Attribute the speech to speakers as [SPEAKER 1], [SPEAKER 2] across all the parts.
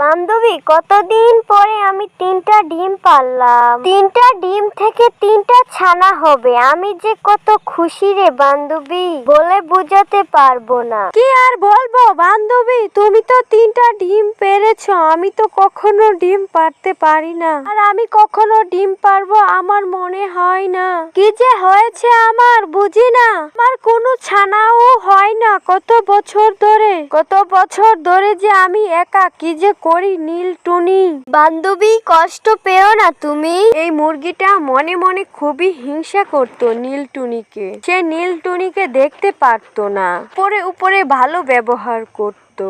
[SPEAKER 1] বান্ধবী, কতদিন পরে আমি তিনটা ডিম পারলাম? তিনটা ডিম থেকে তিনটা ছানা হবে। আমি যে কত খুশি রে বান্ধবী, বলে বুঝাতে পারব না।
[SPEAKER 2] কি আর বলব বান্ধবী, তুমি তো তিনটা ডিম পেরেছ, আমি তো কখনো ডিম পারতে পারি না। আর আমি কখনো ডিম পারব আমার মনে হয় না। কি যে হয়েছে আমার, বুঝি না। আমার কোনো ছানাও হয় না কত বছর ধরে। কত বছর ধরে যে আমি একা, কি যে করি নীল টুনি।
[SPEAKER 1] বান্ধবী, কষ্ট পেও না তুমি।
[SPEAKER 2] এই মুরগিটা মনে মনে খুবই হিংসা করত নীল টুনিকে। সে নীল টুনিকে দেখতে পারতো না। উপরে উপরে ভালো ব্যবহার করত।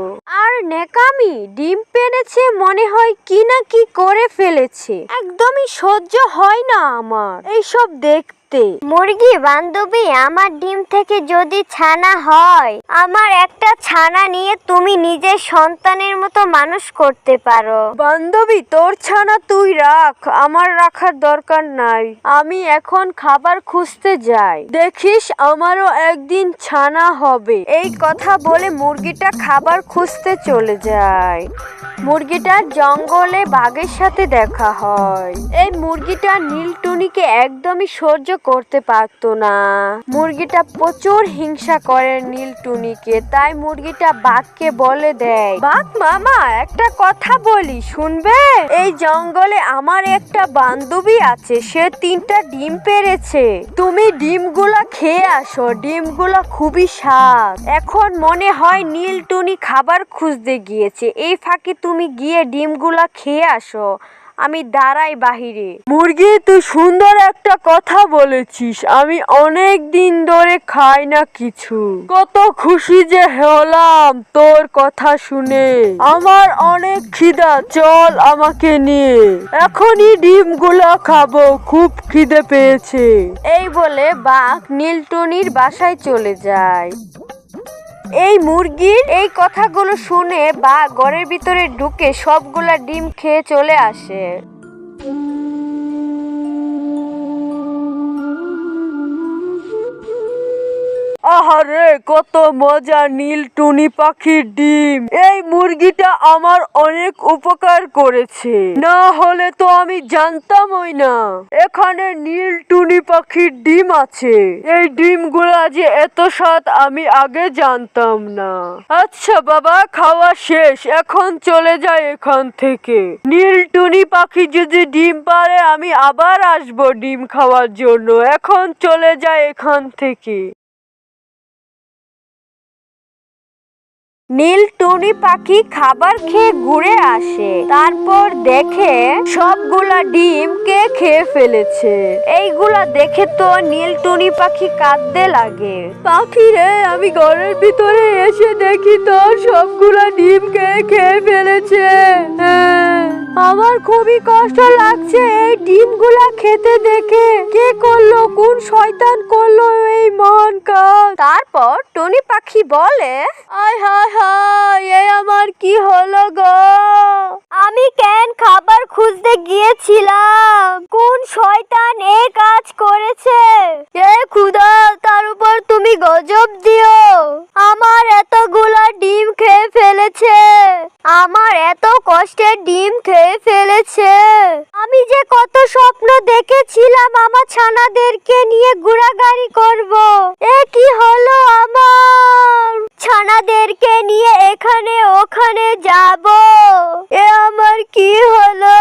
[SPEAKER 2] আর নেকামি ডিম পেরেছে মনে হয় কি না কি করে ফেলেছে। একদমই সহ্য হয় না আমার। এইসব দেখতে
[SPEAKER 1] মুরগি বান্ধবী, আমার ডিম থেকে যদি ছানা হয়, আমার একটা ছানা নিয়ে তুমি নিজের সন্তানের মতো মানুষ করতে পারো।
[SPEAKER 2] বান্ধবী, তোর ছানা তুই রাখ, আমার রাখার দরকার নাই। আমি এখন খাবার খুঁজতে যাই। দেখিস, আমারও একদিন ছানা হবে। এই কথা বলে মুরগিটা খাবার খুঁজতে চলে যায়। মুরগিটার জঙ্গলে বাঘের সাথে দেখা হয়। এই মুরগিটা নীলটুনিকে একদমই সহ্য করতে পারতো না। মুরগিটা প্রচুর হিংসা করে নীলটুনিকে তাই মুরগিটা বাঘকে বলে দেয়, বাঘ মামা, একটা কথা বলি, শুনবে? এই জঙ্গলে আমার একটা বান্ধবী আছে, সে তিনটা ডিম পেরেছে। তুমি ডিমগুলা খেয়ে আসো, ডিমগুলা খুবই স্বাদ। এখন মনে হয় নীলটুনি খাবার খুঁজতে গিয়েছে। এই ফাঁকে তুমি গিয়ে ডিমগুলা খেয়ে আসো। আমি দাঁড়াই বাহিরে। মুরগি, তুই সুন্দর একটা কথা বলেছিস। আমি অনেক দিন ধরে খাই না কিছু। কত খুশি যে হলাম তোর কথা শুনে। আমার অনেক খিদা, চল আমাকে নিয়ে। এখনই ডিমগুলো খাব, খুব খিদে পেয়েছে। এই বলে বাঘ নীলটনির বাসায় চলে যায়। এই মুরগির এই কথাগুলো শুনে বা ঘরের ভিতরে ঢুকে সবগুলা ডিম খেয়ে চলে আসে। আহারে, কত মজা নীল টুনি পাখির ডিম। এই মুরগিটা আমার অনেক উপকার করেছে। না হলে তো আমি জানতামই না। এখানে নীল টুনি পাখির ডিম আছে। এই ডিমগুলা যে এত স্বাদ আমি আগে জানতাম না। আচ্ছা বাবা, খাওয়া শেষ। এখন চলে যাই এখান থেকে। নীল টুনি পাখি যদি ডিম পারে, আমি আবার আসব ডিম খাওয়ার জন্য। এখন চলে যায় এখান থেকে। নীল টুনি পাখি খাবার খেয়ে ঘুরে আসে। তারপর দেখে সবগুলা ডিম কে খেয়ে ফেলেছে। এইগুলা দেখে তো নীল টুনি পাখি কাঁদতে লাগে। পাখি রে আমি ঘরের ভিতরে এসে দেখি তো সবগুলা ডিম কে খেয়ে ফেলেছে। হ্যাঁ, আমার খুবই কষ্ট লাগছে এই ডিমগুলা খেতে দেখে। কে করল কোন শয়তান করল এই মহান কাজ? তারপর পাখি বলে? আয় হায় হায় এ আমার কি হলো গো?
[SPEAKER 1] আমি কেন খাবার খুঁজতে গিয়েছিলাম? কোন শয়তান এ কাজ করেছে? এ খুদা তার উপর তুমি গজব দিও। আমার এতগুলা ডিম খেয়ে ফেলেছে। আমার এত কষ্টের ডিম খেয়ে ফেলেছে আমি যে কত স্বপ্ন দেখেছিলাম আমার ছানাদেরকে নিয়ে ঘোরাঘুরি করব। এ কি হলো আমার? ছানাদেরকে নিয়ে এখানে ওখানে যাব। এ আমার কি হলো?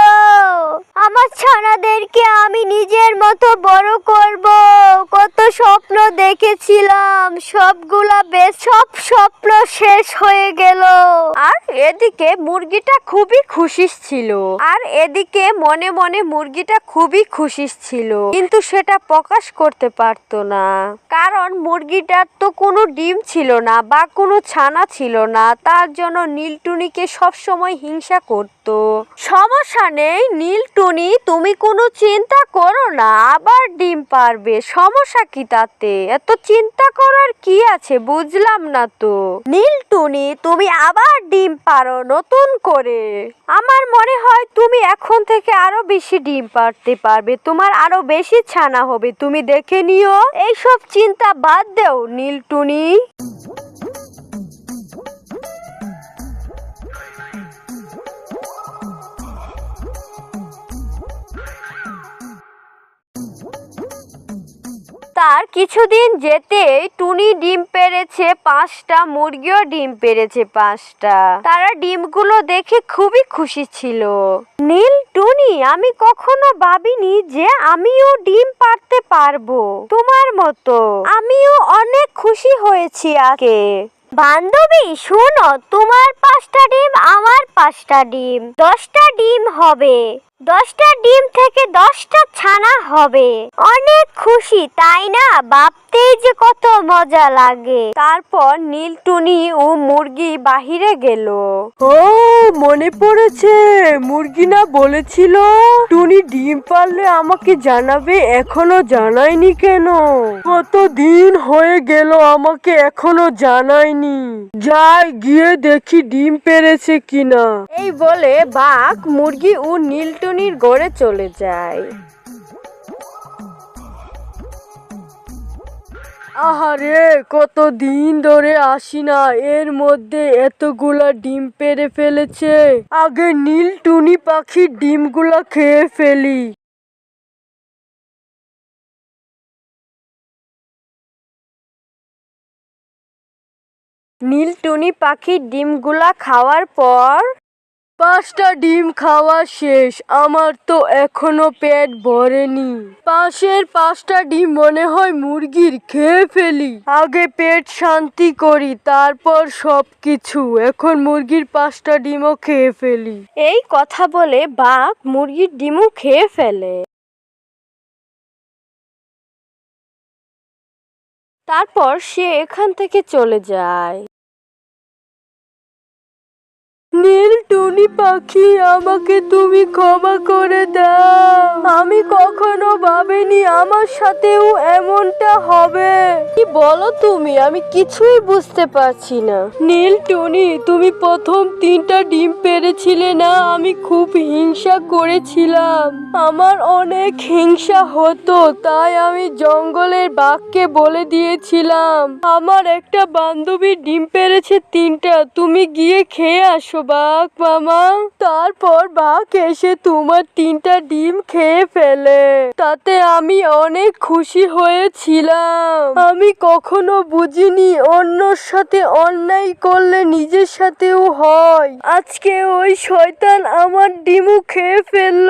[SPEAKER 1] আমার ছানাদেরকে আমি নিজের মতো বড় করব। কত স্বপ্ন দেখেছিলাম। সবগুলা বেশ, সব স্বপ্ন শেষ হয়ে গেল।
[SPEAKER 2] আর এদিকে মুরগিটা খুবই খুশি ছিল। আর এদিকে মনে মনে মুরগিটা খুবই খুশি ছিল। কিন্তু সেটা প্রকাশ করতে পারতো না। কারণ মুরগিটার তো কোনো ডিম ছিল না বা কোনো ছানা ছিল না, তার জন্য নীলটুনিকে সব সময় হিংসা করত। সমস্যা নেই, নীলটুনি, তুমি কোনো চিন্তা করো না, আবার ডিম পারবে। সমস্যা কি তাতে? এত চিন্তা করার কি আছে? বুঝলাম না তো। নীলটুনি, তুমি আবার ডিম পারো নতুন করে। আমার মনে হয় তুমি এখন থেকে আরও বেশি ডিম পারতে পারবে। তোমার আরও বেশি ছানা হবে, তুমি দেখে নিও। এইসব চিন্তা বাদ দেও, নীলটুনি। আর কিছুদিন যেতেই টুনি ডিম পেরেছে পাঁচটা, মুরগিও ডিম পেরেছে পাঁচটা। তারা ডিমগুলো দেখে খুবই খুশি ছিল। নীল, টুনি, আমি কখনো ভাবিনি যে আমিও ডিম পারতে পারব। তোমার মতো। আমিও অনেক খুশি হয়েছি আগে।
[SPEAKER 1] বান্ধবী, শোনো, তোমার পাঁচটা ডিম, আমার পাঁচটা ডিম। দশটা ডিম হবে। দশটা ডিম থেকে দশটা ছানা হবে। অনেক খুশি তাই না? ভাবতেই যে কত মজা লাগে।
[SPEAKER 2] তারপর নীল টুনি ও মুরগি বাহিরে গেল।
[SPEAKER 3] ও মনে পড়েছে। মুরগি না বলেছিল? টুনি ডিম পারলে আমাকে জানাবে? এখনও জানায়নি কেন? কত দিন হয়ে গেল আমাকে এখনও জানায়নি। যাই গিয়ে দেখি ডিম পেরেছে কিনা।
[SPEAKER 2] এই বলে বাঘ মুরগি ও নীল টুনির গড়ে চলে যায়।
[SPEAKER 3] আহারে কত দিন ধরে আসি না, এর মধ্যে এতগুলা ডিম পেরে ফেলেছে। আগে নীল টুনি পাখির ডিমগুলা খেয়ে ফেলি।
[SPEAKER 2] নীল টুনি পাখির ডিমগুলা খাওয়ার পর
[SPEAKER 3] পাঁচটা ডিম খাওয়া শেষ। আমার তো এখনও পেট ভরেনি। পাশের পাঁচটা ডিম মনে হয় মুরগির, খেয়ে ফেলি। আগে পেট শান্তি করি, তারপর সব কিছু এখন মুরগির পাঁচটা ডিমও খেয়ে ফেলি।
[SPEAKER 2] এই কথা বলে বাঘ মুরগির ডিমও খেয়ে ফেলে। তারপর সে এখান থেকে চলে যায়।
[SPEAKER 3] নীল টুনি পাখি, আমাকে তুমি ক্ষমা করে দাও। আমি কখনো ভাবিনি আমার সাথেও এমনটা হবে।
[SPEAKER 2] বলো তুমি, আমি কিছুই বুঝতে পারছি না।
[SPEAKER 3] নীল টুনি, তুমি প্রথম তিনটা ডিম পেরেছিলে না? আমি খুব হিংসা করেছিলাম। আমার অনেক হিংসা হতো, তাই আমি জঙ্গলের বাঘকে বলে দিয়েছিলাম। আমার একটা বান্ধবী ডিম পেরেছে তিনটা, তুমি গিয়ে খেয়ে আসো বাঘ মামা। তারপর বাঘ এসে তোমার তিনটা ডিম খেয়ে ফেলে। তাতে আমি অনেক খুশি হয়েছিলাম। আমি কখনো বুঝিনি অন্যর সাথে অন্যায় করলে নিজের সাথেও হয়। আজকে ওই শয়তান আমার ডিমও খেয়ে ফেলল।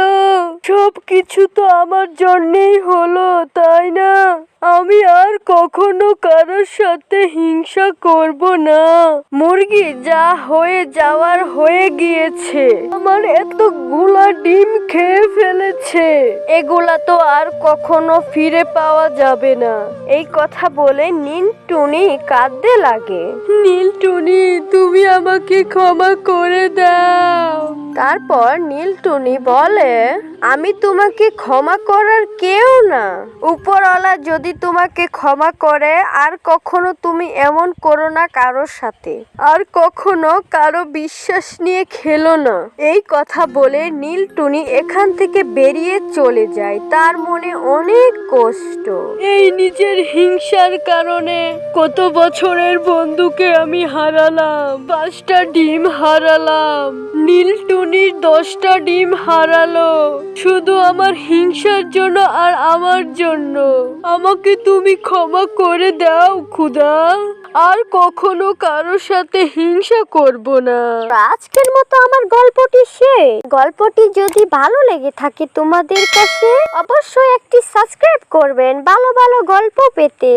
[SPEAKER 3] সব কিছু তো আমার জন্যেই হলো, তাই না? আমি আর কখনো কারোর সাথে হিংসা করব না। মুরগি, যা হয়ে যাওয়ার হয়ে গিয়েছে। আমার এতগুলা ডিম খেয়ে ফেলেছে। এগুলা তো আর কখনো ফিরে পাওয়া যাবে না।
[SPEAKER 2] এই কথা বলে নীল টুনি কাঁদতে লাগে।
[SPEAKER 3] নীল টুনি তুমি আমাকে ক্ষমা করে দাও।
[SPEAKER 2] তারপর নীল টুনি বলে আমি তোমাকে ক্ষমা করার কেউ না। উপরওয়ালা যদি তোমাকে ক্ষমা করে আর কখনো তুমি এমন করো না কারোর সাথে। আর কখনো কারও বিশ্বাস নিয়ে খেলো না। এই কথা বলে নীল টুনি এখান থেকে বেরিয়ে চলে যায়। তার মনে অনেক কষ্ট।
[SPEAKER 3] এই নিজের হিংসার কারণে কত বছরের বন্ধুকে আমি হারালাম। পাঁচটা ডিম হারালাম। নীল টুনির দশটা ডিম হারালো। শুধু আমার হিংসার জন্য আর আমার জন্য। আমাকে তুমি ক্ষমা করে দাও খুদা আর কখনো কারোর সাথে হিংসা করব না।
[SPEAKER 1] আজকের মতো আমার গল্পটি শেষ। গল্পটি যদি ভালো লেগে থাকে তোমাদের কাছে, অবশ্যই একটি সাবস্ক্রাইব করবেন ভালো ভালো গল্প পেতে।